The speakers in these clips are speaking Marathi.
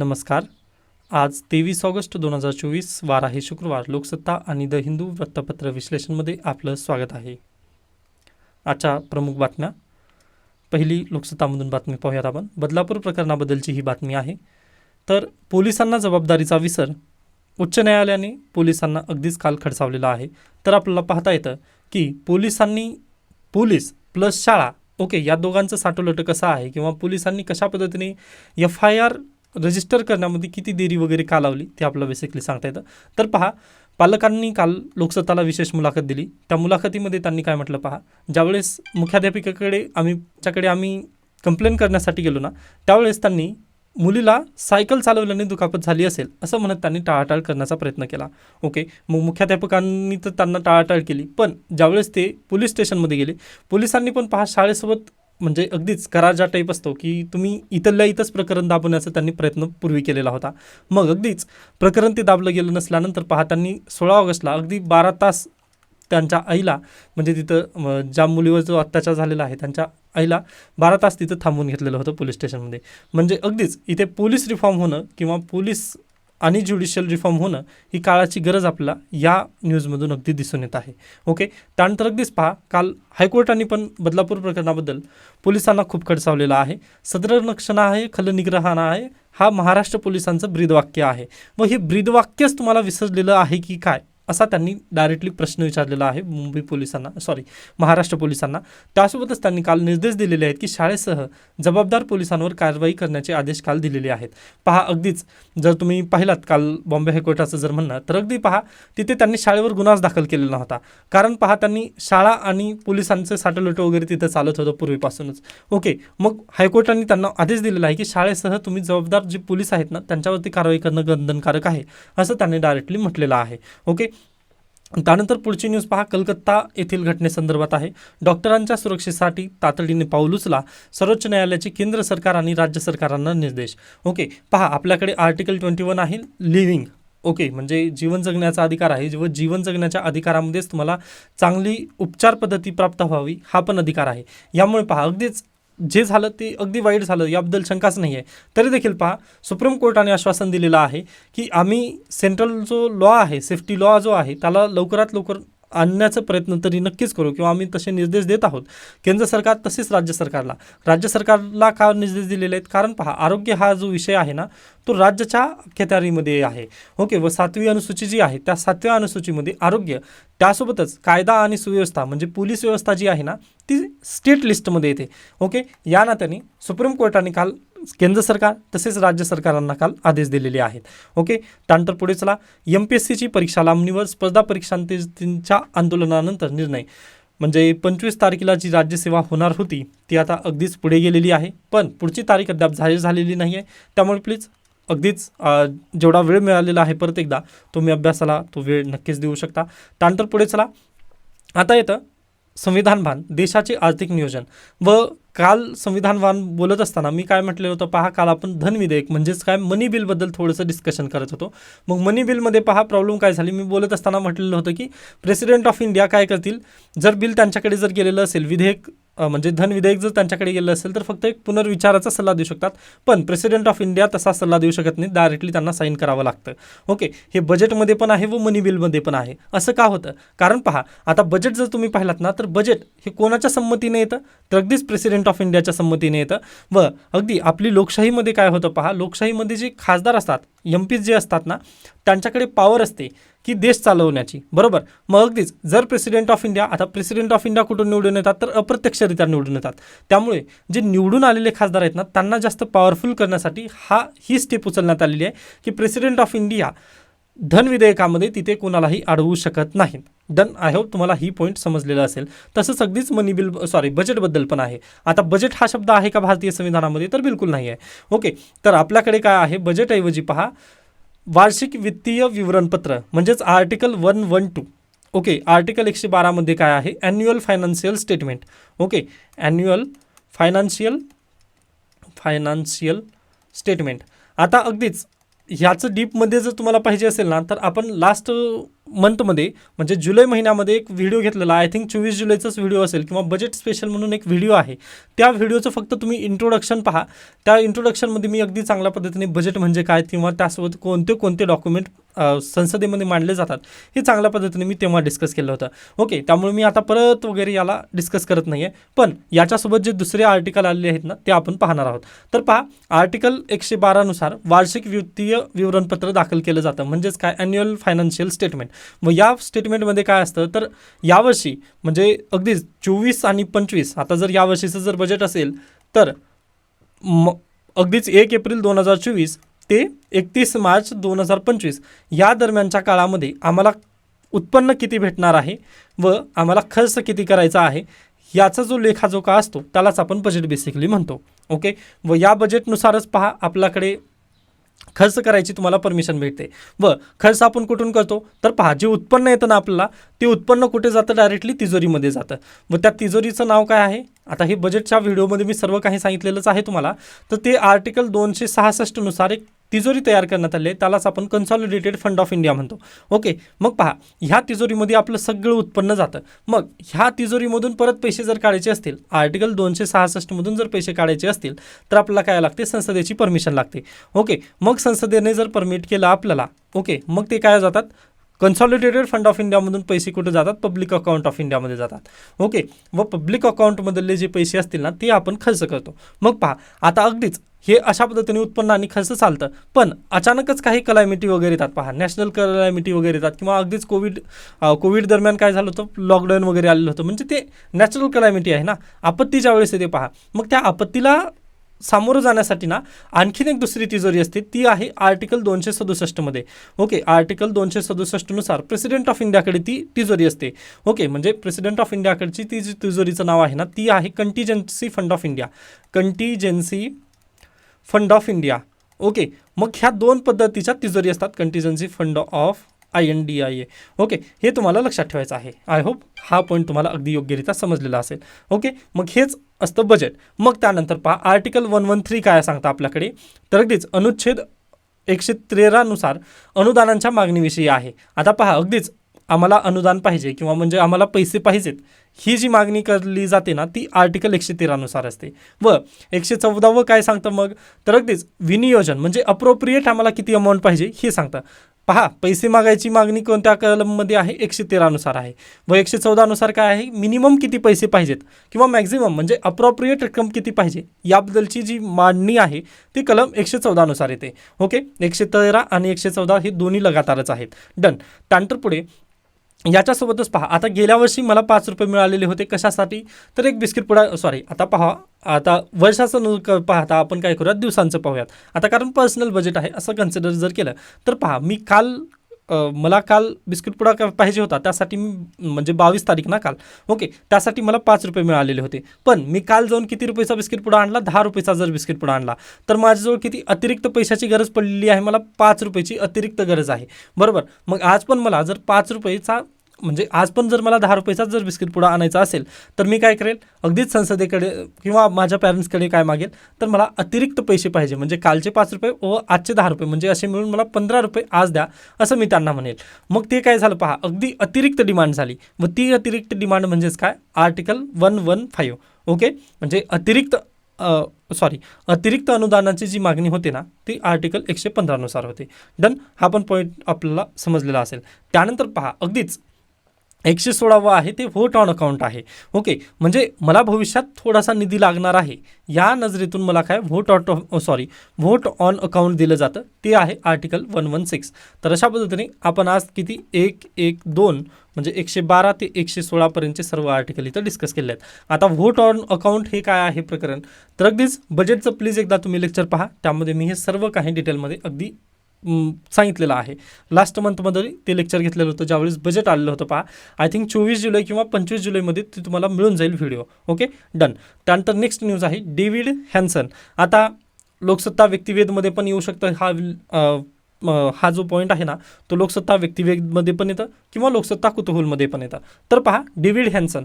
नमस्कार. आज तेवीस ऑगस्ट दोन हजार चोवीस वार आहे शुक्रवार. लोकसत्ता आणि द हिंदू वृत्तपत्र विश्लेषणमध्ये आपलं स्वागत आहे. आजच्या प्रमुख बातम्या. पहिली लोकसत्तामधून बातमी पाहूयात आपण. बदलापूर प्रकरणाबद्दलची ही बातमी आहे. तर पोलिसांना जबाबदारीचा विसर. उच्च न्यायालयाने पोलिसांना अगदीच काल खडसावलेला आहे. तर आपल्याला पाहता येतं की पोलिसांनी पोलीस प्लस शाळा. ओके या दोघांचं साठोलट कसं आहे? किंवा पोलिसांनी कशा पद्धतीने एफ आय आर रजिस्टर करण्यामध्ये किती देरी वगैरे का लावली ते आपल्याला बेसिकली सांगता येतं. तर पहा पालकांनी काल लोकसत्ताला विशेष मुलाखत दिली. त्या मुलाखतीमध्ये त्यांनी काय म्हटलं पहा ज्यावेळेस मुख्याध्यापिकेकडे आम्ही त्याच्याकडे आम्ही कंप्लेन करण्यासाठी गेलो ना त्यावेळेस त्यांनी मुलीला सायकल चालवल्याने दुखापत झाली असेल असं म्हणत त्यांनी टाळाटाळ करण्याचा प्रयत्न केला. ओके मग मुख्याध्यापकांनी तर त्यांना टाळाटाळ केली पण ज्यावेळेस ते पोलीस स्टेशनमध्ये गेले पोलिसांनी पण पहा शाळेसोबत म्हणजे अगदीच करार ज्या टाईप असतो की तुम्ही इथल्या इथंच प्रकरण दाबवण्याचा त्यांनी प्रयत्न पूर्वी केलेला होता. मग अगदीच प्रकरण ते दाबलं गेलं नसल्यानंतर पहा त्यांनी सोळा ऑगस्टला अगदी बारा तास त्यांच्या आईला म्हणजे तिथं ज्या मुलीवर जो अत्याचार झालेला आहे त्यांच्या आईला बारा तास तिथं थांबवून घेतलेलं होतं पोलीस स्टेशनमध्ये. म्हणजे अगदीच इथे पोलीस रिफॉर्म होणं किंवा पोलीस आणि ज्युडिशियल रिफॉर्म होणं ही काळाची गरज आपल्याला या न्यूजमधून अगदी दिसून येत आहे. ओके त्यानंतर अगदीच पहा काल हायकोर्टाने पण बदलापूर प्रकरणाबद्दल पोलिसांना खूप खडसावलेला आहे. सदरक्षण आहे खलनिग्रहणा आहे हा महाराष्ट्र पोलिसांचं ब्रीदवाक्य आहे. व हे ब्रीदवाक्यच तुम्हाला विसरलेलं आहे की काय? असा त्यांनी डायरेक्टली प्रश्न विचारलेला आहे मुंबई पोलिसांना सॉरी महाराष्ट्र पोलिसांना. त्यासोबतच त्यांनी काल निर्देश दिलेले आहेत की शाळेसह जबाबदार पोलिसांवर कारवाई करण्याचे आदेश काल दिलेले आहेत. पहा अगदीच जर तुम्ही पाहिलात काल बॉम्बे हायकोर्टाचं जर म्हणणं तर अगदी पहा तिथे त्यांनी शाळेवर गुन्हाच दाखल केलेला होता कारण पहा त्यांनी शाळा आणि पोलिसांचं साठलोट वगैरे तिथं चालत होतं पूर्वीपासूनच. ओके मग हायकोर्टाने त्यांना आदेश दिलेला आहे की शाळेसह तुम्ही जबाबदार जे पोलीस आहेत ना त्यांच्यावरती कारवाई करणं बंधनकारक आहे असं त्यांनी डायरेक्टली म्हटलेलं आहे. ओके त्यानंतर पुढची न्यूज पहा. कलकत्ता येथील घटनेसंदर्भात आहे. डॉक्टरांच्या सुरक्षेसाठी तातडीने पाऊल उचला. सर्वोच्च न्यायालयाचे केंद्र सरकार आणि राज्य सरकारांना निर्देश. ओके पहा आपल्याकडे आर्टिकल ट्वेंटी वन आहे. लिव्हिंग. ओके म्हणजे जीवन जगण्याचा अधिकार आहे. व जीवन जगण्याच्या अधिकारामध्येच तुम्हाला चांगली उपचार पद्धती प्राप्त व्हावी हा पण अधिकार आहे. यामुळे पहा अगदीच जे झालं ते अगदी वाईट झालं याबद्दल शंकाच नाही आहे तरी देखील पहा सुप्रीम कोर्टाने आश्वासन दिलेलं आहे की आम्ही सेंट्रल जो लॉ आहे सेफ्टी लॉ जो आहे त्याला लवकरात लवकर आणण्याचा प्रयत्न तरी नक्कीच करू किंवा आम्ही तसे निर्देश देत आहोत. केंद्र सरकार तसेच राज्य सरकारला. राज्य सरकारला का निर्देश दिलेले आहेत? कारण पहा आरोग्य हा जो विषय आहे ना तो राज्याच्या अखत्यारीमध्ये आहे. ओके व सातवी अनुसूची जी आहे त्या सातव्या अनुसूचीमध्ये आरोग्य त्यासोबतच कायदा आणि सुव्यवस्था म्हणजे पोलीस व्यवस्था जी आहे ना ती स्टेट लिस्टमध्ये येते. ओके या नात्याने सुप्रीम कोर्टाने काल केंद्र सरकार तसेच राज्य सरकारांना काल आदेश दिलेले आहेत. ओके? त्यानंतर पुढे चला. एम पी एस सीची परीक्षा लांबणीवर स्पर्धा परीक्षांच्या आंदोलनानंतर निर्णय. म्हणजे पंचवीस तारखेला जी राज्यसेवा होणार होती ती आता अगदीच पुढे गेलेली आहे. पण पुढची तारीख अद्याप जाहीर झालेली नाही आहे. त्यामुळे प्लीज अगदीच जेवढा वेळ मिळालेला आहे परत एकदा तुम्ही अभ्यासाला तो वेळ नक्कीच देऊ शकता. त्यानंतर पुढे चला. आता येतं संविधान भान देशाचे आर्थिक नियोजन. व काल संविधानवान बोलत असताना मी काय म्हटलेलं होतं पहा काल आपण धन विधेयक म्हणजेच काय मनी बिलबद्दल थोडंसं डिस्कशन करत होतो. मग मनी बिलमध्ये पहा प्रॉब्लेम काय झाली? मी बोलत असताना म्हटलेलं होतं की प्रेसिडेंट ऑफ इंडिया काय करतील? जर बिल त्यांच्याकडे जर गेलेलं असेल विधेयक म्हणजे धन विधेयक जर त्यांच्याकडे गेलं असेल तर फक्त एक पुनर्विचाराचा सल्ला देऊ शकतात. पण प्रेसिडेंट ऑफ इंडिया तसा सल्ला देऊ शकत नाही डायरेक्टली त्यांना साईन करावं लागतं. ओके हे बजेटमध्ये पण आहे व मनी बिलमध्ये पण आहे? असं का होतं? कारण पहा आता बजेट जर तुम्ही पाहिलात ना तर बजेट हे कोणाच्या संमतीने येतं? तर अगदीच प्रेसिडेंट ऑफ इंडियाच्या संमतीने येतं. व अगदी आपली लोकशाहीमध्ये काय होतं पहा लोकशाहीमध्ये जे खासदार असतात एम पीज जे असतात ना त्यांच्याकडे पॉवर असते की देश चालवण्याची. बरोबर? मग अगदीच जर प्रेसिडेंट ऑफ इंडिया आता प्रेसिडेंट ऑफ इंडिया कुठून निवडून येतात तर अप्रत्यक्षरित्या निवडून येतात. त्यामुळे जे निवडून आलेले खासदार आहेत ना त्यांना जास्त पॉवरफुल करण्यासाठी हा ही स्टेप उचलण्यात आलेली आहे की प्रेसिडेंट ऑफ इंडिया धन विधेयकामध्ये तिथे कोणालाही अडवू शकत नाहीत डन आय होप तुम्हाला ही पॉईंट समजलेला असेल. तसंच अगदीच मनी बिल सॉरी बजेटबद्दल पण आहे. आता बजेट हा शब्द आहे का भारतीय संविधानामध्ये? तर बिलकुल नाही आहे. ओके तर आपल्याकडे काय आहे? बजेटऐवजी पहा वार्षिक वित्तीय विवरणपत्र म्हणजेच article one one two okay article एकशे बारामध्ये काय आहे? Annual financial statement okay annual financial financial statement आता अगदीच ह्याचं डीपमध्ये जर तुम्हाला पाहिजे असेल ना तर आपण लास्ट मंथमध्ये म्हणजे जुलै महिन्यामध्ये एक व्हिडिओ घेतलेला आय थिंक चोवीस जुलैचाच व्हिडिओ असेल किंवा बजेट स्पेशल म्हणून एक व्हिडिओ आहे. त्या व्हिडिओचं फक्त तुम्ही इंट्रोडक्शन पहा. त्या इंट्रोडक्शनमध्ये मी अगदी चांगल्या पद्धतीने बजेट म्हणजे काय किंवा त्यासोबत कोणते कोणते डॉक्युमेंट संसदेमध्ये मांडले जातात हे चांगल्या पद्धतीने मी तेव्हा डिस्कस केलं होतं. ओके त्यामुळे मी आता परत वगैरे याला डिस्कस करत नाही आहे पण याच्यासोबत जे दुसरे आर्टिकल आलेले आहेत ना ते आपण पाहणार आहोत. तर पहा आर्टिकल एकशे बारानुसार वार्षिक वित्तीय विवरणपत्र दाखल केलं जातं. म्हणजेच काय? ॲन्युअल फायनान्शियल स्टेटमेंट व या स्टेटमेंटमध्ये काय असतं? तर यावर्षी म्हणजे अगदीच चोवीस आणि पंचवीस आता जर यावर्षीचं जर बजेट असेल तर म अगदीच एक एप्रिल दोन हजार चोवीस ते एकतीस मार्च दोन हजार पंचवीस या दरम्यानच्या काळामध्ये आम्हाला उत्पन्न किती भेटणार आहे व आम्हाला खर्च किती करायचा आहे याचा जो लेखाजोखा असतो त्यालाच आपण बजेट बेसिकली म्हणतो. ओके व या बजेटनुसारच पहा आपल्याकडे खर्च करायची तुम्हाला परमिशन भेटते. व खर्च आपण कुठून करतो? तर पहा जे उत्पन्न येतं ना आपल्याला ते उत्पन्न कुठे जातं? डायरेक्टली तिजोरीमध्ये जातं. व त्या तिजोरीचं नाव काय आहे? आता हे बजेटच्या व्हिडिओमध्ये मी सर्व काही सांगितलेलंच आहे तुम्हाला. तर ते आर्टिकल दोनशे सहासष्टनुसार एक तिजोरी तयार करण्यात आली आहे. त्यालाच आपण कन्सॉलिडेटेड फंड ऑफ इंडिया म्हणतो. ओके मग पहा ह्या तिजोरीमध्ये आपलं सगळं उत्पन्न जातं. मग ह्या तिजोरीमधून परत पैसे जर काढायचे असतील आर्टिकल दोनशे सहासष्टमधून जर पैसे काढायचे असतील तर आपल्याला काय लागते? संसदेची परमिशन लागते. ओके मग संसदेने जर परमिट केलं आपल्याला ओके मग ते काय जातात? कन्सॉलिडेटेड फंड ऑफ इंडियामधून पैसे कुठे जातात? पब्लिक अकाउंट ऑफ इंडियामध्ये जातात. ओके व पब्लिक अकाउंटमधले जे पैसे असतील ना ते आपण खर्च करतो. मग पहा आता अगदीच हे अशा पद्धतीने उत्पन्न आणि खर्च चालतं. पण अचानकच काही क्लायमिटी वगैरे येतात. पहा नॅशनल कलॅमिटी वगैरे येतात किंवा अगदीच कोविड कोविड दरम्यान काय झालं होतं? लॉकडाऊन वगैरे आलेलं होतं. म्हणजे ते नॅचरल क्लायमिटी आहे ना? आपत्तीच्या वेळेस येते पहा मग त्या आपत्तीला सामोरं जाण्यासाठी ना आणखीन एक दुसरी तिजोरी असते. ती आहे आर्टिकल दोनशे सदुसष्टमध्ये ओके आर्टिकल दोनशे सदुसष्टनुसार प्रेसिडेंट ऑफ इंडियाकडे ती तिजोरी असते. ओके म्हणजे प्रेसिडेंट ऑफ इंडियाकडची ती जी तिजोरीचं नाव आहे ना ती आहे contingency fund of India contingency fund of India. Okay मग ह्या दोन पद्धतीच्या तिजोरी असतात contingency fund of I N D I A okay हे तुम्हाला लक्षात ठेवायचं आहे. आय होप हा पॉईंट तुम्हाला अगदी योग्यरित्या समजलेला असेल. ओके मग हेच असतं बजेट मग त्यानंतर पहा आर्टिकल वन वन थ्री काय सांगतं आपल्याकडे? तर अगदीच अनुच्छेद एकशे तेरानुसार अनुदानांच्या मागणीविषयी आहे. आता पहा अगदीच आम्हाला अनुदान पाहिजे किंवा म्हणजे आम्हाला पैसे पाहिजेत ही जी मागणी करली जाते ना ती आर्टिकल एकशे तेरानुसार असते. व एकशे चौदावं काय सांगतं मग? तर अगदीच विनियोजन म्हणजे अप्रोप्रिएट आम्हाला किती अमाऊंट पाहिजे हे सांगतं. पहा पैसे मागायची मागणी कोणत्या कलममध्ये आहे? एकशे तेरानुसार आहे. व एकशे चौदानुसार काय आहे? मिनिमम किती पैसे पाहिजेत? किंवा मॅक्झिमम म्हणजे अप्रोप्रिएट रक्कम किती पाहिजे? याबद्दलची जी मांडणी आहे ती कलम एकशे चौदानुसार येते. ओके एकशे तेरा आणि एकशे चौदा हे दोन्ही लगातारच आहेत. डन त्यानंतर पुढे याच्यासोबतच पहा आता गेल्या वर्षी मला पाच रुपये मिळालेले होते कशासाठी? तर एक बिस्किट पुडा सॉरी आता पहा आता वर्षाचं न क- पाहता आपण काय करूयात दिवसांचं पाहूयात. आता कारण पर्सनल बजेट आहे असं कन्सिडर जर केलं तर पहा मी काल मला काल बिस्किट पुडा का पाहिजे होता. त्यासाठी मी म्हणजे बावीस तारीख ना काल. ओके. त्यासाठी मला पाच रुपये मिळालेले होते. पण मी काल जाऊन किती रुपयाचा बिस्किट पुडा आणला? दहा रुपयाचा जर बिस्किट पुडा आणला. तर माझ्याजवळ किती अतिरिक्त पैशाची गरज पडलेली आहे? मला पाच रुपयाची अतिरिक्त गरज आहे. बरोबर? मग आज पण मला जर पाच रुपयेचा म्हणजे आज पण जर मला दहा रुपयेचाच जर बिस्किट पुडा आणायचा असेल तर मी काय करेल? अगदीच संसदेकडे किंवा माझ्या पॅरेंट्सकडे काय मागेल? तर मला अतिरिक्त पैसे पाहिजे. म्हणजे कालचे पाच रुपये व आजचे दहा रुपये. म्हणजे असे मिळून मला पंधरा रुपये आज द्या असं मी त्यांना म्हणेल. मग ते काय झालं पहा अगदी अतिरिक्त डिमांड झाली. व ती अतिरिक्त डिमांड म्हणजेच काय? Article one one five. Okay? म्हणजे अतिरिक्त सॉरी अतिरिक्त अनुदानाची जी मागणी होते ना ती आर्टिकल एकशे पंधरानुसार होते. डन? हा पण पॉईंट आपल्याला समजलेला असेल. त्यानंतर पहा अगदीच एकशे सोळावं आहे ते व्होट ऑन अकाउंट आहे. ओके म्हणजे मला भविष्यात थोडासा निधी लागणार आहे. या नजरेतून मला काय vote out sorry vote on account दिलं जातं. ते आहे आर्टिकल वन वन सिक्स तर अशा पद्धतीने आपण आज किती? एक एक दोन म्हणजे एकशे बारा ते एकशे सोळापर्यंतचे सर्व आर्टिकल इथं डिस्कस केले आहेत. आता व्होट ऑन अकाउंट हे काय आहे प्रकरण? तर अगदीच बजेटचं प्लीज एकदा तुम्ही लेक्चर पहा. त्यामध्ये मी हे सर्व काही डिटेलमध्ये अगदी सांगितलेलं आहे. लास्ट मंथमध्ये ते लेक्चर घेतलेलं होतं ज्यावेळेस बजेट आलेलं होतं पहा. आय थिंक चोवीस जुलै किंवा पंचवीस जुलैमध्ये ते तुम्हाला मिळून जाईल व्हिडिओ ओके डन त्यानंतर नेक्स्ट न्यूज आहे डेव्हिड हॅन्सन आता लोकसत्ता व्यक्तिवेदमध्ये पण येऊ शकतं हा हा जो पॉईंट आहे ना तो लोकसत्ता व्यक्तिवेदमध्ये पण येतं किंवा लोकसत्ता कुतूहलमध्ये पण येतं. तर पहा डेव्हिड हॅन्सन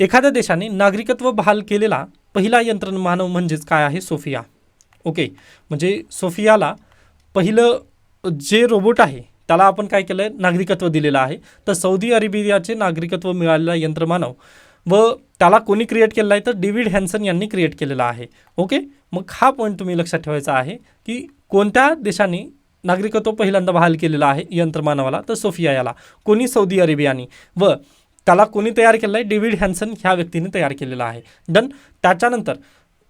एखाद्या देशाने नागरिकत्व बहाल केलेला पहिला यंत्रमानव म्हणजेच काय आहे? सोफिया. ओके म्हणजे सोफियाला पहिलं जे रोबोट आहे त्याला आपण काय केलं आहे नागरिकत्व दिलेलं आहे. तर सौदी अरेबियाचे नागरिकत्व मिळालेला यंत्रमानव. व त्याला कोणी क्रिएट केलेला आहे? तर डेव्हिड हॅन्सन यांनी क्रिएट केलेला आहे. ओके मग हा पॉईंट तुम्ही लक्षात ठेवायचा आहे की कोणत्या देशाने नागरिकत्व पहिल्यांदा बहाल केलेलं आहे यंत्रमानवाला? तर सोफिया याला. कोणी? सौदी अरेबियानी. व त्याला कोणी तयार केलं आहे डेव्हिड हॅन्सन ह्या व्यक्तीने तयार केलेला आहे. डन त्याच्यानंतर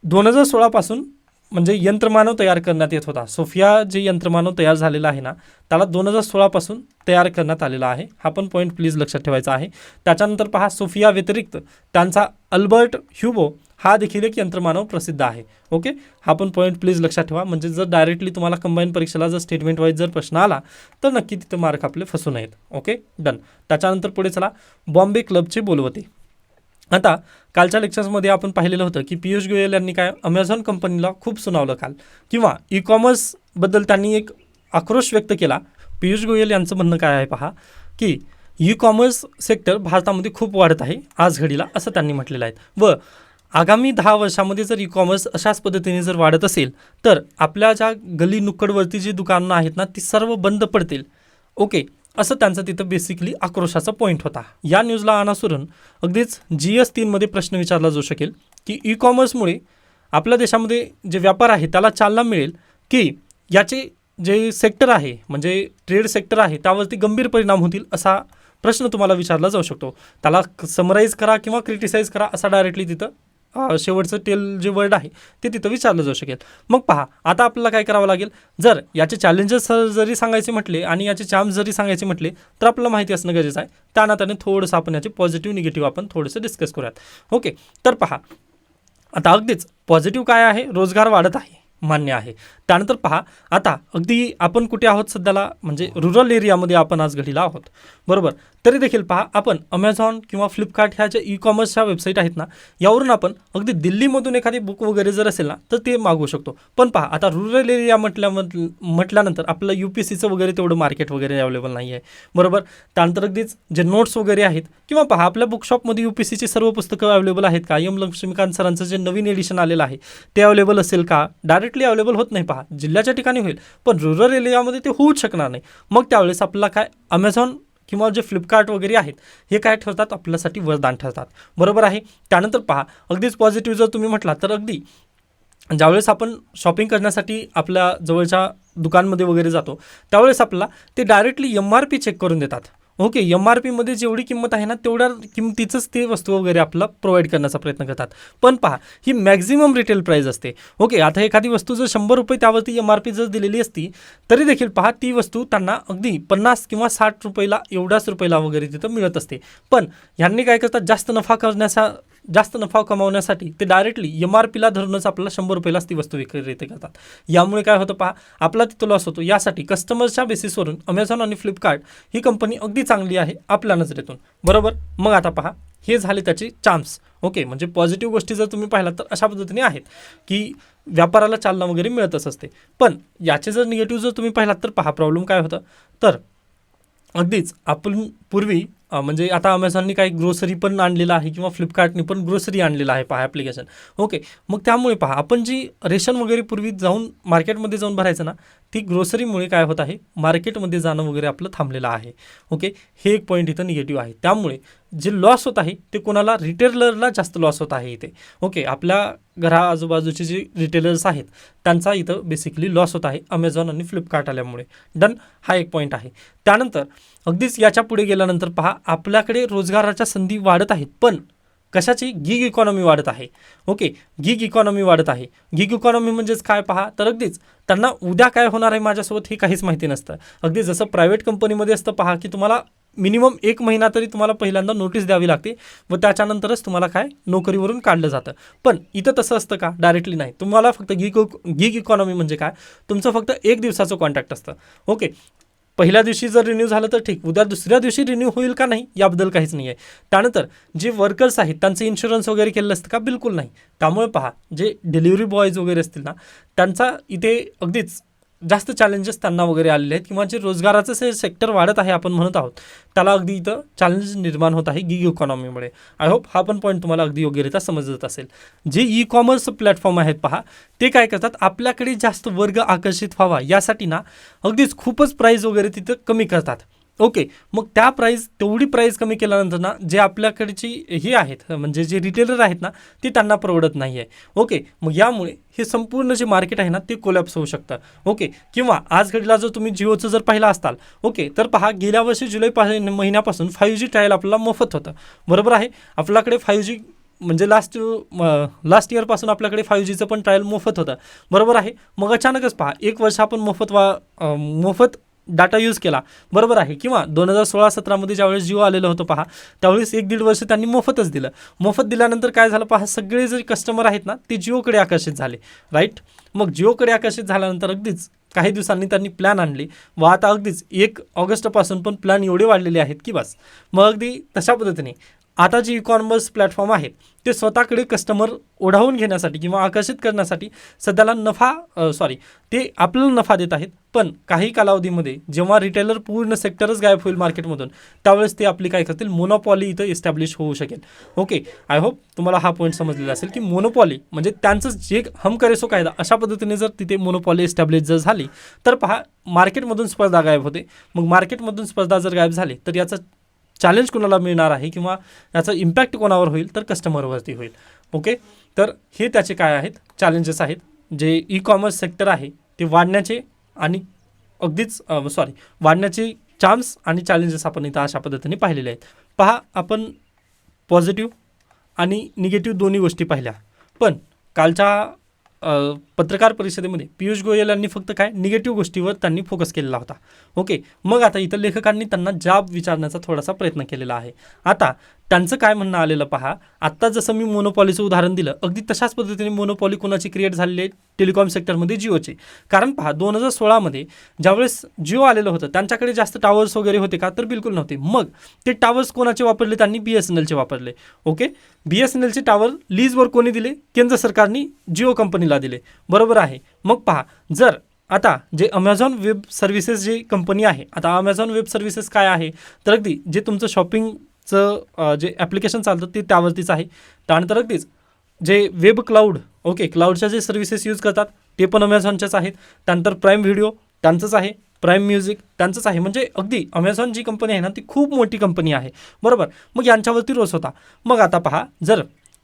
दोन हजार सोळापासून म्हणजे यंत्रमानव तयार करण्यात येत होता. सोफिया जे यंत्रमानव तयार झालेला आहे ना त्याला दोन हजार सोळापासून तयार करण्यात आलेला आहे. हा पण पॉईंट प्लीज लक्षात ठेवायचा आहे. त्याच्यानंतर पहा सोफिया व्यतिरिक्त त्यांचा अल्बर्ट ह्युबो हा देखील एक यंत्रमानव प्रसिद्ध आहे. ओके हा पण पॉईंट प्लीज लक्षात ठेवा. म्हणजे जर डायरेक्टली तुम्हाला कंबाईन परीक्षेला जर स्टेटमेंट वाईज जर प्रश्न आला तर नक्की तिथं मार्क आपले फसू नयेत ओके डन त्याच्यानंतर पुढे चला. बॉम्बे क्लबचे बोलवते. आता कालच्या लेक्चर्समध्ये आपण पाहिलेलं होतं की पियुष गोयल यांनी काय अमेझॉन कंपनीला खूप सुनावलं काल. किंवा ई कॉमर्सबद्दल त्यांनी एक आक्रोश व्यक्त केला. पियुष गोयल यांचं म्हणणं काय आहे पहा की ई कॉमर्स सेक्टर भारतामध्ये खूप वाढत आहे आज घडीला असं त्यांनी म्हटलेलं आहे. व आगामी दहा वर्षामध्ये जर ई कॉमर्स अशाच पद्धतीने जर वाढत असेल तर आपल्या ज्या गली नुक्कडवरती जी दुकानं आहेत ना ती सर्व बंद पडतील. ओके असं त्यांचं तिथं बेसिकली आक्रोशाचा पॉईंट होता. या न्यूजला अनासुरून अगदीच जी एस तीनमध्ये प्रश्न विचारला जाऊ शकेल की ई कॉमर्समुळे आपल्या देशामध्ये जे व्यापार आहे त्याला चालना मिळेल की याचे जे सेक्टर आहे म्हणजे ट्रेड सेक्टर आहे त्यावरती गंभीर परिणाम होतील असा प्रश्न तुम्हाला विचारला जाऊ शकतो. त्याला समराईज करा किंवा क्रिटिसाईज करा असा डायरेक्टली तिथं शेवटचं टेल जे वर्ड आहे ते तिथं विचारलं जाऊ शकेल. मग पहा आता आपल्याला काय करावं लागेल? जर याचे चॅलेंजेस जरी सांगायचे म्हटले आणि याचे चार्म जरी सांगायचे म्हटले तर आपल्याला माहिती असणं गरजेचं आहे. त्या नात्याने थोडंसं आपण याचे पॉझिटिव्ह निगेटिव्ह आपण थोडंसं डिस्कस करूयात. ओके तर पहा आता अगदीच पॉझिटिव्ह काय आहे? रोजगार वाढत आहे मान्य आहे. त्यानंतर पहा आता अगदी आपण कुठे आहोत सध्याला? म्हणजे रुरल एरियामध्ये आपण आज घडीला आहोत. बरोबर? तरी देखील पहा आपण अमेझॉन किंवा फ्लिपकार्ट ह्या ज्या ई कॉमर्सच्या वेबसाईट आहेत ना यावरून आपण अगदी दिल्लीमधून एखादी बुक वगैरे जर असेल ना तर ते मागवू शकतो. पण पहा आता रुरल एरिया म्हटल्या म्हटल्यानंतर आपलं यू पी सीचं वगैरे तेवढं मार्केट वगैरे अवेलेबल नाही आहे. बरोबर? त्यानंतर अगदीच जे नोट्स वगैरे आहेत किंवा पहा आपल्या बुकशॉपमध्ये यू पी सीची सर्व पुस्तकं अवेलेबल आहेत का? एम लक्ष्मीकांत सरांचं जे नवीन एडिशन आलेलं आहे ते अवेलेबल असेल का? डायरेक्टली अवेलेबल होत नाही पहा. जिल्ह्याच्या ठिकाणी होईल पण रुरल एरियामध्ये ते होऊच शकणार नाही. मग त्यावेळेस आपल्याला काय? अमेझॉन किंवा जे फ्लिपकार्ट वगैरे आहेत हे काय ठरतात आपल्यासाठी वरदान ठरतात. बरोबर आहे? त्यानंतर पहा अगदीच पॉझिटिव्ह जर तुम्ही म्हटला तर अगदी ज्यावेळेस आपण शॉपिंग करण्यासाठी आपल्या जवळच्या दुकानमध्ये वगैरे जातो त्यावेळेस आपल्याला ते directly M R P check करून देतात. ओके एम आर पीमध्ये जेवढी किंमत आहे ना तेवढ्या किमतीचंच ते वस्तू वगैरे आपला प्रोव्हाइड करण्याचा प्रयत्न करतात. पण पहा ही मॅक्झिमम रिटेल प्राईज असते. ओके आता एखादी वस्तू जर शंभर रुपये त्यावरती एम आर पी जर दिलेली असती तरी देखील पहा ती वस्तू त्यांना अगदी पन्नास किंवा साठ रुपयाला एवढ्याच रुपयाला वगैरे तिथं मिळत असते. पण ह्यांनी काय करतात जास्त नफा करण्याचा जास्त नफा कमावण्यासाठी ते डायरेक्टली एम आर पीला धरूनच आपल्याला शंभर रुपयालाच ती वस्तू विक्री करतात. यामुळे काय होतं पहा आपला तिथं लॉस होतो. यासाठी कस्टमर्सच्या बेसिसवरून अमेझॉन आणि फ्लिपकार्ट ही कंपनी अगदी चांगली आहे आपल्या नजरेतून. बरोबर? मग आता पहा हे झाले त्याचे चान्स ओके म्हणजे पॉझिटिव्ह गोष्टी जर तुम्ही पाहिलात तर अशा पद्धतीने आहेत की व्यापाराला चालना वगैरे मिळतच असते. पण याचे जर निगेटिव्ह जर तुम्ही पाहिलात तर पहा प्रॉब्लेम काय होतं? तर अगदीच आपण पूर्वी म्हणजे आता अमेझॉननी काही ग्रोसरी पण आणलेलं आहे किंवा फ्लिपकार्टनी पण ग्रोसरी आणलेलं आहे पहा ॲप्लिकेशन ओके मग त्यामुळे पहा आपण जी रेशन वगैरे पूर्वी जाऊन मार्केटमध्ये जाऊन भरायचं ना ती ग्रोसरीमुळे काय होत आहे? मार्केटमध्ये जाणं वगैरे आपलं थांबलेलं आहे. ओके हे एक पॉईंट इथं निगेटिव्ह आहे. त्यामुळे जे लॉस होत आहे ते कोणाला? रिटेलरला जास्त लॉस होत आहे इथे. ओके आपल्या घरा आजूबाजूचे जे रिटेलर्स आहेत त्यांचा इथं बेसिकली लॉस होत आहे अमेझॉन आणि फ्लिपकार्ट आल्यामुळे. डन हा एक पॉईंट आहे. त्यानंतर अगदीच याच्यापुढे गेल्यानंतर पहा आपल्याकडे रोजगाराच्या संधी वाढत आहेत. पण कशाची? गिग इकॉनॉमी वाढत आहे. ओके गिग इकॉनॉमी वाढत आहे. गिग इकॉनॉमी म्हणजेच काय पहा? तर अगदीच त्यांना उद्या काय होणार आहे माझ्यासोबत हे काहीच माहिती नसतं. अगदी जसं प्रायव्हेट कंपनीमध्ये असतं पहा की तुम्हाला मिनिमम एक महिना तरी तुम्हाला पहिल्यांदा नोटीस द्यावी लागते व त्याच्यानंतरच तुम्हाला काय? नोकरीवरून काढलं जातं. पण इथं तसं असतं का? डायरेक्टली नाही. तुम्हाला फक्त गिग गिग इकॉनॉमी म्हणजे काय? तुमचं फक्त एक दिवसाचं कॉन्ट्रॅक्ट असतं. ओके पहिल्या दिवशी जर रिन्यू झालं तर ठीक. उद्या दुसऱ्या दिवशी रिन्यू होईल का नाही? याबद्दल काहीच नाही आहे त्यानंतर जे वर्कर्स आहेत त्यांचं इन्शुरन्स वगैरे केलेलं असतं का? बिलकुल नाही. त्यामुळे पहा जे डिलिव्हरी बॉयज वगैरे असतील ना त्यांचा इथे अगदीच जास्त चॅलेंजेस त्यांना वगैरे आलेले आहेत. किंवा जे रोजगाराचं से सेक्टर वाढत आहे आपण म्हणत आहोत त्याला अगदी इथं चॅलेंज निर्माण होत आहे गिग इकॉनॉमीमुळे आय होप हा पण पॉईंट तुम्हाला अगदी योग्यरित्या समजत असेल. जे ई कॉमर्स प्लॅटफॉर्म आहेत पहा ते काय करतात? आपल्याकडे जास्त वर्ग आकर्षित व्हावा यासाठी ना अगदीच खूपच प्राईज वगैरे तिथं कमी करतात. ओके मग त्या प्राईज तेवढी प्राईज कमी केल्यानंतर ना जे आपल्याकडची हे आहेत म्हणजे जे रिटेलर आहेत ना ते त्यांना परवडत नाही आहे ओके मग यामुळे हे संपूर्ण जे मार्केट आहे ना ते कोलॅप्स होऊ शकतं. ओके किंवा आज घडीला जर तुम्ही जिओचं जर पाहिलं असताल ओके तर पहा गेल्या वर्षी जुलै पा महिन्यापासून फाईव्ह जी ट्रायल आपल्याला मोफत होतं. बरोबर आहे? आपल्याकडे फाईव्ह जी म्हणजे लास्ट लास्ट इयरपासून आपल्याकडे फाईव्ह जीचं पण ट्रायल मोफत होतं. बरोबर आहे? मग अचानकच पहा एक वर्ष आपण मोफत वा मोफत डाटा यूज केला. बरोबर आहे. किंवा दोन हजार सोळा सतरामध्ये ज्यावेळेस जिओ आलेलं होतं पहा त्यावेळेस एक दीड वर्ष त्यांनी मोफतच दिलं. मोफत दिल्यानंतर काय झालं पहा सगळे जे कस्टमर आहेत ना ते जिओकडे आकर्षित झाले. राईट मग जिओकडे आकर्षित झाल्यानंतर अगदीच काही दिवसांनी त्यांनी प्लॅन आणले. व आता अगदीच एक ऑगस्टपासून पण प्लॅन एवढे वाढलेले आहेत की बस. मग अगदी तशा पद्धतीने आता जे ई कॉमर्स प्लॅटफॉर्म आहे ते स्वतःकडे कस्टमर ओढावून घेण्यासाठी किंवा आकर्षित करण्यासाठी सध्याला नफा सॉरी ते आपल्याला नफा देत आहेत. पण काही कालावधीमध्ये जेव्हा रिटेलर पूर्ण सेक्टरच गायब होईल मार्केटमधून त्यावेळेस ते आपली काय करतील? मोनोपॉली इथं इस्टॅब्लिश होऊ शकेल. ओके आय होप तुम्हाला हा पॉईंट समजलेला असेल की मोनोपॉली म्हणजे त्यांचं जे हम करेसो कायदा. अशा पद्धतीने जर तिथे मोनोपॉली इस्टॅब्लिश जर झाली तर पहा मार्केटमधून स्पर्धा गायब होते. मग मार्केटमधून स्पर्धा जर गायब झाली तर याचा चॅलेंज कोणाला मिळणार आहे किंवा याचा इम्पॅक्ट कोणावर होईल तर कस्टमरवरती होईल. ओके तर हे त्याचे काय आहेत? चॅलेंजेस आहेत. जे ई कॉमर्स सेक्टर आहे ते वाढण्याचे आणि अगदीच सॉरी वाढण्याचे चान्स आणि चॅलेंजेस आपण इथं अशा पद्धतीने पाहिलेले आहेत. पहा आपण पॉझिटिव्ह आणि निगेटिव्ह दोन्ही गोष्टी पाहिल्या. पण कालच्या पत्रकार परिषदेमध्ये पियुष गोयल यांनी फक्त काय निगेटिव्ह गोष्टीवर त्यांनी फोकस केलेला होता. ओके मग आता इथं लेखकांनी त्यांना जाब विचारण्याचा थोडासा प्रयत्न केलेला आहे. आता त्यांचं काय म्हणणं आलेलं पहा. आत्ता जसं मी मोनोपॉलीचं उदाहरण दिलं अगदी तशाच पद्धतीने मोनोपॉली कोणाची क्रिएट झालेली आहे? टेलिकॉम सेक्टरमध्ये जिओचे. कारण पहा दोन हजार सोळामध्ये ज्यावेळेस जिओ आलेलं होतं त्यांच्याकडे जास्त टावर्स वगैरे होते का? तर बिलकुल नव्हते. मग ते टावर्स कोणाचे वापरले? त्यांनी बी एस एन एलचे वापरले. ओके? बी एस एन एलचे टावर लीजवर कोणी दिले? केंद्र सरकारने जिओ कंपनीला दिले. बरोबर आहे. मग पहा जर आता जे अमेझॉन वेब सर्व्हिसेस जी कंपनी आहे आता अमेझॉन वेब सर्व्हिसेस काय आहे? तर अगदी जे तुमचं शॉपिंग चं जे ॲप्लिकेशन चालतं ते त्यावरतीच आहे. त्यानंतर अगदीच जे वेब क्लाउड ओके क्लाउडच्या जे सर्व्हिसेस यूज करतात ते पण अमेझॉनच्याच आहेत. त्यानंतर प्राईम व्हिडिओ त्यांचंच आहे. प्राईम म्युझिक त्यांचंच आहे. म्हणजे अगदी अमेझॉन जी कंपनी आहे ना ती खूप मोठी कंपनी आहे. बरोबर? मग यांच्यावरती रोज होता. मग आता पहा जर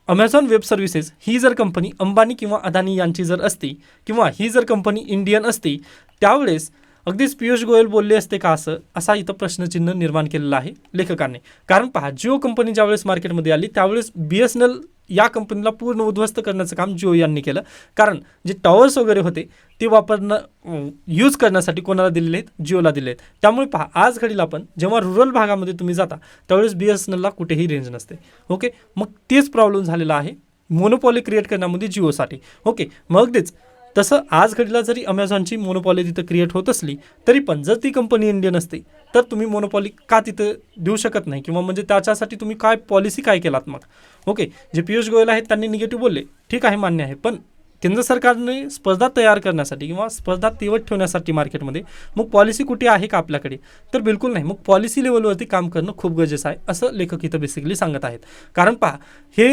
अमेझॉन वेब सर्व्हिसेस ही जर कंपनी अंबानी किंवा अदानी यांची जर असती किंवा ही जर कंपनी इंडियन असती त्यावेळेस अगदीच पियुष गोयल बोलले असते का असं? असा इथं प्रश्नचिन्ह निर्माण केलेला आहे लेखकाने. कारण पहा जिओ कंपनी ज्यावेळेस मार्केटमध्ये आली त्यावेळेस बी एस एन एल या कंपनीला पूर्ण उद्ध्वस्त करण्याचं काम जिओ यांनी केलं. कारण जे टॉवर्स वगैरे होते ते वापरणं यूज करण्यासाठी कोणाला दिलेले आहेत? जिओला दिले आहेत. त्यामुळे पहा आज घडीला आपण जेव्हा रुरल भागामध्ये तुम्ही जाता त्यावेळेस बी एस एन एलला कुठेही रेंज नसते. ओके मग तेच प्रॉब्लेम झालेला आहे. मोनोपॉली क्रिएट करण्यामध्ये जिओसाठी. ओके मग अगदीच तसं आज घडीला जरी अमेझॉनची मोनोपॉली तिथं क्रिएट होत असली तरी पण जर ती कंपनी इंडियन असते तर तुम्ही मोनोपॉली का तिथं देऊ शकत नाही? किंवा म्हणजे त्याच्यासाठी तुम्ही काय पॉलिसी काय केलात मग? ओके जे पियुष गोयल आहेत त्यांनी निगेटिव्ह बोलले. ठीक आहे मान्य आहे. पण केंद्र सरकारने स्पर्धा तयार करण्यासाठी किंवा स्पर्धा तेवत ठेवण्यासाठी मार्केटमध्ये मग पॉलिसी कुठे आहे का आपल्याकडे? तर बिलकुल नाही. मग पॉलिसी लेवलवरती काम करणं खूप गरजेचं आहे असं लेखक इथं बेसिकली सांगत आहेत. कारण पहा हे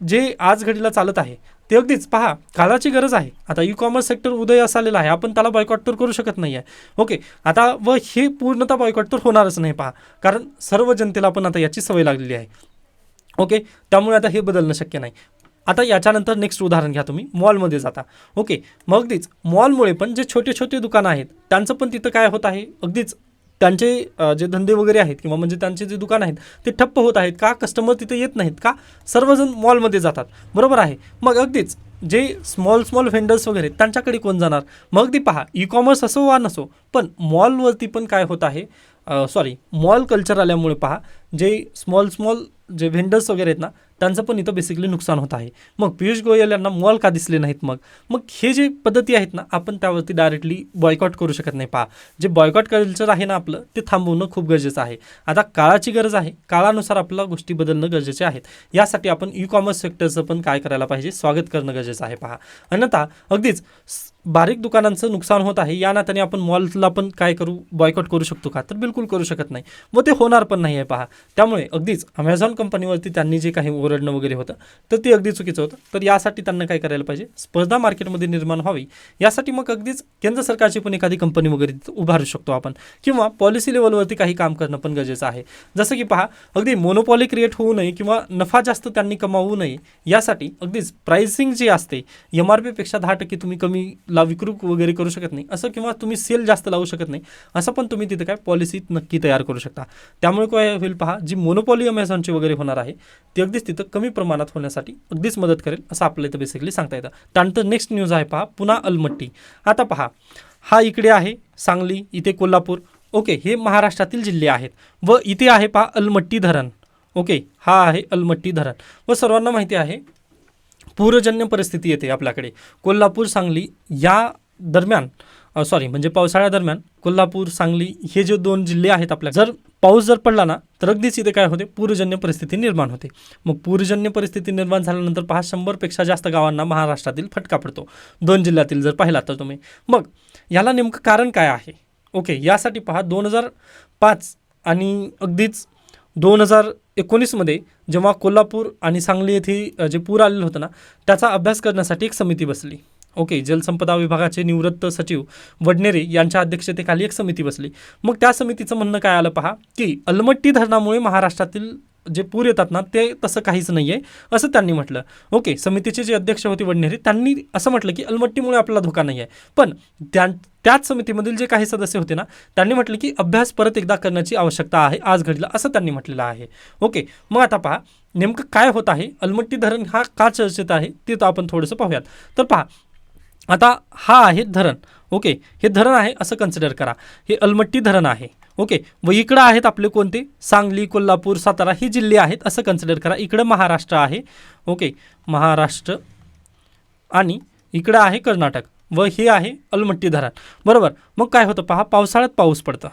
जे आज घडीला चालत आहे ते अगदीच पहा काळाची गरज आहे. आता ई कॉमर्स सेक्टर उदय आलेला आहे आपण त्याला बॉयकॉट तर करू शकत नाही आहे ओके आता व हे पूर्णतः बॉयकॉट तर होणारच नाही पहा. कारण सर्व जनतेला पण आता याची सवय लागलेली आहे. ओके त्यामुळे आता हे बदलणं शक्य नाही. आता याच्यानंतर नेक्स्ट उदाहरण घ्या तुम्ही मॉलमध्ये जाता. ओके मग अगदीच मॉलमुळे पण जे छोटे छोटे दुकानं आहेत त्यांचं पण तिथं काय होत आहे? अगदीच त्यांचे जे धंदे वगैरे आहेत किंवा म्हणजे त्यांचे जे दुकान आहेत ते ठप्प होत आहेत का? कस्टमर तिथे येत नाहीत का? सर्वजण मॉलमध्ये जातात. बरोबर आहे. मग अगदीच जे स्मॉल स्मॉल व्हेंडर्स वगैरे त्यांच्याकडे कोण जाणार? मग ते पहा ई कॉमर्स असो वा नसो पण मॉलवरती पण काय होत आहे? सॉरी मॉल कल्चर आल्यामुळे पहा जे स्मॉल स्मॉल जे व्हेंडर्स वगैरे आहेत ना त्यांचं पण इथं बेसिकली नुकसान होत आहे. मग पियुष गोयल यांना मॉल का दिसले नाहीत मग? मग हे जे पद्धती आहेत ना आपण त्यावरती डायरेक्टली बॉयकॉट करू शकत नाही. पहा जे बॉयकॉट कल्चर आहे ना आपलं ते थांबवणं खूप गरजेचं आहे. आता काळाची गरज आहे काळानुसार आपल्याला गोष्टी बदलणं गरजेचे आहेत. यासाठी आपण ई कॉमर्स सेक्टरचं पण काय करायला पाहिजे? स्वागत करणं गरजेचं आहे पहा. अन्यथा अगदीच बारीक दुकानांचं नुकसान होत आहे या नात्याने आपण मॉलला पण काय करू? बॉयकॉट करू शकतो का? तर बिलकुल करू शकत नाही. व ते होणार पण नाही आहे पहा. त्यामुळे अगदीच अमेझॉन कंपनीवरती त्यांनी जे काही ओरडणं वगैरे होतं तर ते अगदी चुकीचं होतं. तर यासाठी त्यांना काय करायला पाहिजे? स्पर्धा मार्केटमध्ये निर्माण व्हावी. यासाठी मग अगदीच केंद्र सरकारची पण एखादी कंपनी वगैरे उभारू शकतो आपण. किंवा पॉलिसी लेवलवरती काही काम करणं पण गरजेचं आहे. जसं की पहा अगदी मोनोपॉली क्रिएट होऊ नये किंवा नफा जास्त त्यांनी कमावू नये यासाठी अगदीच प्राइसिंग जी असते एम आर पीपेक्षा दहा टक्के तुम्ही कमी ला विक्रू वगैरे करू शकत नाही. असं किंवा तुम्ही सेल जास्त लावू शकत नाही. असं पण तुम्ही तिथं काय पॉलिसी नक्की तयार करू शकता. त्यामुळे काय होईल पहा जी मोनोपॉली अमेझॉनची वगैरे होणार आहे. ती अगदीच तिथं कमी प्रमाणात होण्यासाठी अगदीच मदत करेल असं आपल्याला इथं बेसिकली सांगता येतं. त्यानंतर नेक्स्ट न्यूज आहे पहा पुन्हा अलमट्टी. आता पहा हा इकडे आहे सांगली इथे कोल्हापूर. ओके हे महाराष्ट्रातील जिल्हे आहेत. व इथे आहे पहा अलमट्टी धरण. ओके हा आहे अलमट्टी धरण. व सर्वांना माहिती आहे पूरजन्य परिस्थिती येते आपल्याकडे. कोल्हापूर सांगली या दरम्यान सॉरी म्हणजे पावसाळ्यादरम्यान कोल्हापूर सांगली हे जे दोन जिल्हे आहेत आपल्या जर पाऊस जर पडला ना तर अगदीच इथे काय होते पूरजन्य परिस्थिती निर्माण होते. मग पूरजन्य परिस्थिती निर्माण झाल्यानंतर पहा शंभरपेक्षा जास्त गावांना महाराष्ट्रातील फटका पडतो. दोन जिल्ह्यातील जर पाहिला तर तुम्ही. मग याला नेमकं कारण काय आहे? ओके यासाठी पहा दोन हजार पाच आणि अगदीच दोन हजार एकोणीसमध्ये जेव्हा कोल्हापूर आणि सांगली येथे जे पूर आलेलं होतं ना त्याचा अभ्यास करण्यासाठी एक समिती बसली. ओके जलसंपदा विभागाचे निवृत्त सचिव वडनेरे यांच्या अध्यक्षतेखाली एक समिती बसली. मग त्या समितीचं म्हणणं काय आलं पहा की अलमट्टी धरणामुळे महाराष्ट्रातील जे पूर येतात ना ते तसं काहीच नाही आहे असं त्यांनी म्हटलं. ओके समितीचे जे अध्यक्ष होते वडनेरे त्यांनी असं म्हटलं की अलमट्टीमुळे आपला धोका नाही आहे पण त्या त्याच समितीमधील जे काही सदस्य होते ना त्यांनी म्हटलं की अभ्यास परत एकदा करण्याची आवश्यकता आहे आज घडीला असं त्यांनी म्हटलेलं आहे. ओके मग आता पहा नेमकं काय होत आहे? अलमट्टी धरण हा का चर्चेत आहे? ते तर आपण थोडंसं पाहूयात. तर पहा आता हा आहे धरण. ओके हे धरण आहे असं कन्सिडर करा. हे अलमट्टी धरण आहे. ओके व इकडं आहेत आपले कोणते? सांगली कोल्हापूर सातारा ही जिल्हे आहेत असं कन्सिडर करा. इकडं महाराष्ट्र आहे. ओके महाराष्ट्र आणि इकडं आहे कर्नाटक. व हे आहे अलमट्टी धरण. बरोबर? मग काय होतं पहा पावसाळ्यात पाऊस पडतं.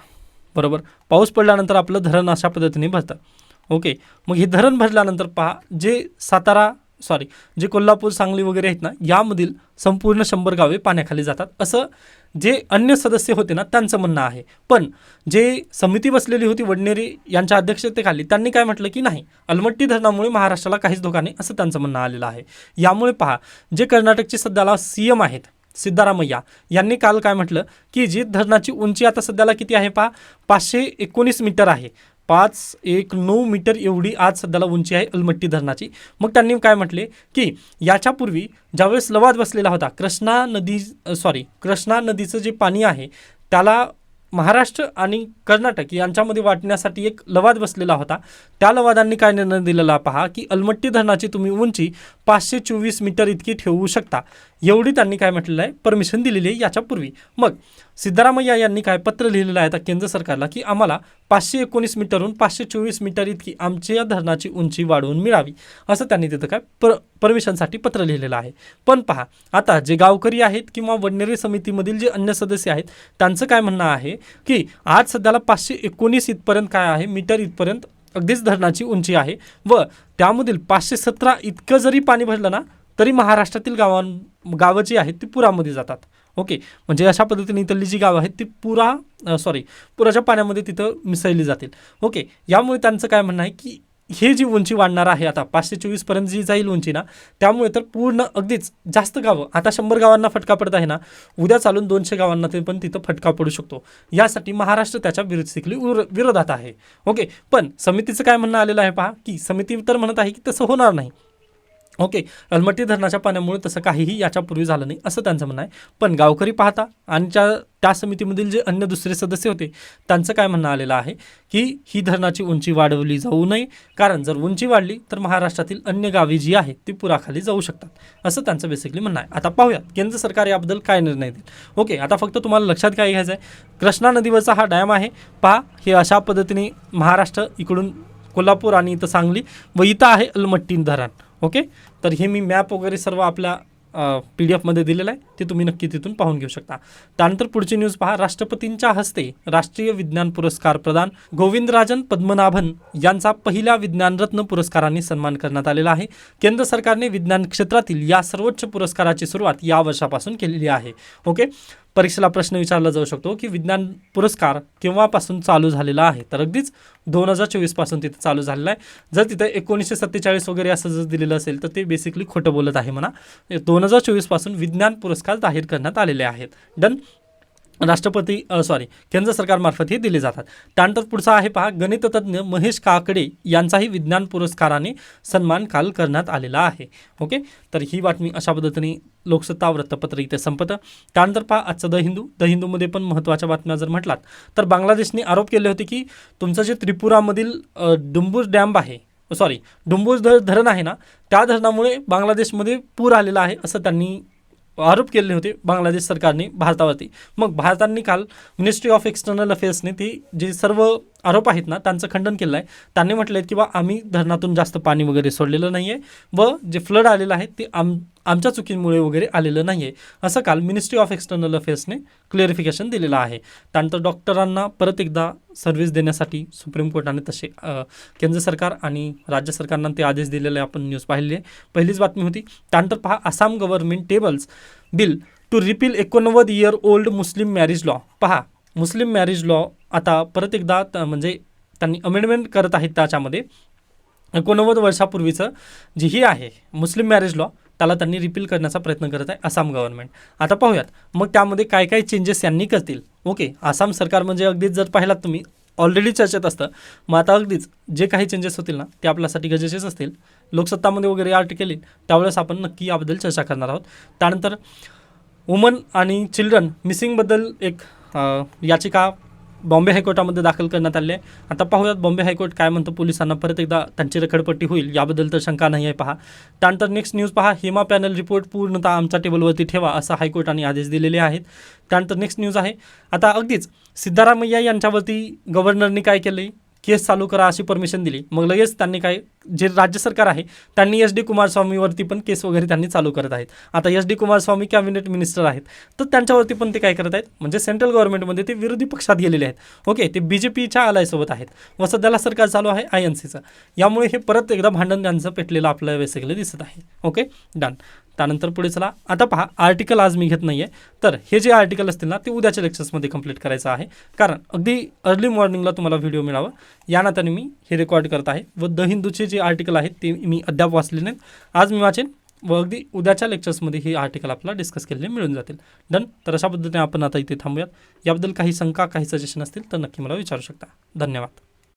बरोबर? पाऊस पडल्यानंतर आपलं धरण अशा पद्धतीने भरतं. ओके मग हे धरण भरल्यानंतर पहा जे सातारा सॉरी जे कोल्हापूर सांगली वगैरे आहेत ना यामधील संपूर्ण शंभर गावे पाण्याखाली जातात. असं जे अन्य सदस्य होते ना त्यांचं म्हणणं आहे. पण जे समिती बसलेली होती वडनेरे यांच्या अध्यक्षतेखाली त्यांनी काय म्हटलं की नाही अलमट्टी धरणामुळे महाराष्ट्राला काहीच धोका नाही असं त्यांचं म्हणणं आलेलं आहे. यामुळे पहा जे कर्नाटकचे सध्याला सी एम आहेत सिद्धारामय्या यांनी काल काय म्हटलं की जी धरणाची उंची आता सध्याला किती आहे पहा पाचशे एकोणीस मीटर आहे. पाच एक नऊ मीटर एवढी आज सध्याला उंची आहे अलमट्टी धरणाची. मग त्यांनी काय म्हटले? की याच्यापूर्वी ज्यावेळेस लवाद बसलेला होता कृष्णा नदी सॉरी कृष्णा नदीचं जे पाणी आहे त्याला महाराष्ट्र आणि कर्नाटक यांच्यामध्ये वाटण्यासाठी एक लवाद बसलेला होता. त्या लवादांनी काय निर्णय दिलेला पहा की अलमट्टी धरणाची तुम्ही उंची पाचशे चोवीस मीटर इतकी ठेवू शकता. एवढी त्यांनी काय म्हटलेलं आहे? परमिशन दिलेली आहे याच्यापूर्वी. मग सिद्धरामय्या यांनी काय पत्र लिहिलेलं आहे आता केंद्र सरकारला की आम्हाला पाचशे एकोणीस मीटरहून पाचशे चोवीस मीटर इतकी आमच्या धरणाची उंची वाढवून मिळावी असं त्यांनी तिथं काय पर परमिशनसाठी पत्र लिहिलेलं आहे. पण पहा आता जे गावकरी आहेत किंवा वडनेरे समितीमधील जे अन्य सदस्य आहेत त्यांचं काय म्हणणं आहे की आज सध्याला पाचशे एकोणीस इथपर्यंत काय आहे? मीटर इथपर्यंत अगदीच धरणाची उंची आहे व त्यामधील पाचशे सतरा इतकं जरी पाणी भरलं ना तरी महाराष्ट्रातील गावां गावं जी आहेत ती पुरामध्ये जातात. ओके? म्हणजे अशा पद्धतीने इथली जी गावं आहेत ती पुरा सॉरी पुराच्या पाण्यामध्ये तिथं मिसळली जातील. ओके? यामुळे त्यांचं काय म्हणणं आहे की हे जी उंची वाढणार आहे आता पाचशे चोवीसपर्यंत जी जाईल उंची ना त्यामुळे तर पूर्ण अगदीच जास्त गावं आता शंभर गावांना फटका पडत आहे ना उद्या चालून दोनशे गावांना ते पण तिथं फटका पडू शकतो. यासाठी महाराष्ट्र त्याच्या बेसिकली विरोधात आहे. ओके? पण समितीचं काय म्हणणं आलेलं आहे पहा की समिती तर म्हणत आहे की तसं होणार नाही. ओके अलमट्टी धरणाच्या पाण्यामुळे तसं काहीही याच्यापूर्वी झालं नाही असं त्यांचं म्हणणं आहे. पण गावकरी पाहता आणि त्या त्या समितीमधील जे अन्य दुसरे सदस्य होते त्यांचं काय म्हणणं आलेलं आहे की ही धरणाची उंची वाढवली जाऊ नये. कारण जर उंची वाढली तर महाराष्ट्रातील अन्य गावी जी आहेत ती पुराखाली जाऊ शकतात. असं त्यांचं बेसिकली म्हणणं आहे. आता पाहूयात केंद्र सरकार याबद्दल काय निर्णय देईल? ओके आता फक्त तुम्हाला लक्षात काय घ्यायचं आहे? कृष्णा नदीवरचा हा डॅम आहे. पहा हे अशा पद्धतीने महाराष्ट्र इकडून कोल्हापूर आणि इथं सांगली व इथं आहे अलमट्टी धरण. ओके? तर हे मी मॅप वगैरे सर्व आपल्या पी डी एफमध्ये दिलेलं आहे. ते तुम्ही नक्की तिथून पाहून घेऊ शकता. त्यानंतर पुढची न्यूज पहा. राष्ट्रपतींच्या हस्ते राष्ट्रीय विज्ञान पुरस्कार प्रदान गोविंदराजन पद्मनाभन यांचा पहिल्या विज्ञानरत्न पुरस्काराने सन्मान करण्यात आलेला आहे. केंद्र सरकारने विज्ञान क्षेत्रातील या सर्वोच्च पुरस्काराची सुरुवात या वर्षापासून केलेली आहे. ओके? परीक्षेला प्रश्न विचारला जाऊ शकतो की विज्ञान पुरस्कार केव्हापासून चालू झालेला आहे? तर अगदीच दोन हजार चोवीसपासून तिथे चालू झालेला आहे. जर तिथं एकोणीसशे सत्तेचाळीस वगैरे असं जर दिलेलं असेल तर ते बेसिकली खोटं बोलत आहे म्हणा. दोन हजार चोवीसपासून विज्ञान पुरस्कार जाहीर करण्यात आलेले आहेत. डन राष्ट्रपती सॉरी केंद्र सरकारमार्फत हे दिले जातात. त्यानंतर पुढचा आहे पहा गणिततज्ञ महेश काकडे यांचाही विज्ञान पुरस्काराने सन्मान काल करण्यात आलेला आहे. ओके? तर ही बातमी अशा पद्धतीने लोकसत्ता वृत्तपत्र इथे संपतं. त्यानंतर पहा आजचं द हिंदू. द हिंदूमध्ये पण महत्त्वाच्या बातम्या जर म्हटलात तर बांगलादेशने आरोप केले होते की तुमचं जे त्रिपुरामधील डुंबूर डॅम आहे सॉरी डुंबूर धरण आहे ना त्या धरणामुळे बांगलादेशमध्ये पूर आलेला आहे असं त्यांनी आरोप केले होते बांगलादेश सरकारने भारतावरती. मग भारताने काल मिनिस्ट्री ऑफ एक्सटर्नल अफेअर्सने ती जी सर्व आरोप आहेत ना त्यांचं खंडन केलं आहे त्यांनी म्हटलं आहे की बा आम्ही धरणातून जास्त पाणी वगैरे सोडलेलं नाही आहे व जे फ्लड आलेलं आहे ते आम आमच्या चुकीमुळे वगैरे आलेलं नाही आहे असं काल मिनिस्ट्री ऑफ एक्सटर्नल अफेअर्सने क्लिअरिफिकेशन दिलेलं आहे. त्यानंतर डॉक्टरांना परत एकदा सर्व्हिस देण्यासाठी सुप्रीम कोर्टाने तसे केंद्र सरकार आणि राज्य सरकारनं ते आदेश दिलेले आपण न्यूज पाहिली आहे. पहिलीच बातमी होती त्यानंतर पहा Assam government tables bill to repeal एकोणनव्वद year old Muslim marriage law पहा मुस्लिम मॅरेज लॉ आता परत एकदा त- म्हणजे त्यांनी अमेंडमेंट करत आहेत त्याच्यामध्ये. एकोणनव्वद वर्षापूर्वीचं जे ही आहे मुस्लिम मॅरेज लॉ त्याला त्यांनी रिपील करण्याचा प्रयत्न करत आहे आसाम गव्हर्नमेंट आता पाहूयात मग त्यामध्ये काय काय चेंजेस यांनी करतील? ओके आसाम सरकार म्हणजे अगदीच जर पाहिलात तुम्ही ऑलरेडी चर्चेत असतं. मग आता अगदीच जे काही चेंजेस होतील ना ते आपल्यासाठी गरजेचेच असतील. लोकसत्तामध्ये वगैरे आर्टिकल येईल त्यावेळेस आपण नक्की याबद्दल चर्चा करणार आहोत. त्यानंतर वुमन आणि चिल्ड्रन मिसिंगबद्दल एक याचिका बॉम्बे हायकोर्टामध्ये दाखल करण्यात आली आहे. आता पाहूयात बॉम्बे हायकोर्ट काय म्हणतो पोलिसांना. परत एकदा त्यांची रखडपट्टी होईल याबद्दल तर शंका नाही आहे पहा. त्यानंतर नेक्स्ट न्यूज पहा. हेमा पॅनल रिपोर्ट पूर्णतः आमच्या टेबलवरती ठेवा असा हायकोर्टाने आदेश दिलेले आहेत. त्यानंतर नेक्स्ट न्यूज आहे. आता अगदीच सिद्धारामय्या यांच्यावरती गव्हर्नरनी काय केलं केस चालू करा अशी परमिशन दिली. मग लगेच त्यांनी काय जे राज्य सरकार आहे त्यांनी एस डी कुमारस्वामीवरती पण केस वगैरे त्यांनी चालू करत आहेत. आता S D Kumaraswamy cabinet minister आहेत. तर त्यांच्यावरती पण ते काय करत आहेत? म्हणजे सेंट्रल गव्हर्नमेंटमध्ये ते विरोधी पक्षात गेलेले आहेत. ओके ते बी जे पीच्या आलायसोबत आहेत. व सध्याला सरकार चालू आहे आय एन सीचं यामुळे हे परत एकदा भांडण त्यांचं पेटलेलं आपल्याला बेसिकली दिसत आहे. ओके डन त्यानंतर पुढे चला. आता पहा आर्टिकल आज मी घेत नाही आहे तर हे जे आर्टिकल असतील ना ते उद्याच्या लेक्चर्समध्ये कंप्लीट करायचं आहे. कारण अगदी अर्ली मॉर्निंगला तुम्हाला व्हिडिओ मिळावा. या नात्याने मी हे रेकॉर्ड करत आहे व द हिंदूचे जे आर्टिकल आहेत ते मी अद्याप वाचले नाहीत. आज मी वाचेन व अगदी उद्याच्या लेक्चर्समध्ये हे आर्टिकल आपल्याला डिस्कस केलेले मिळून जातील. डन तर अशा पद्धतीने आपण आता इथे थांबूयात. याबद्दल काही शंका काही सजेशन असतील तर नक्की मला विचारू शकता. धन्यवाद.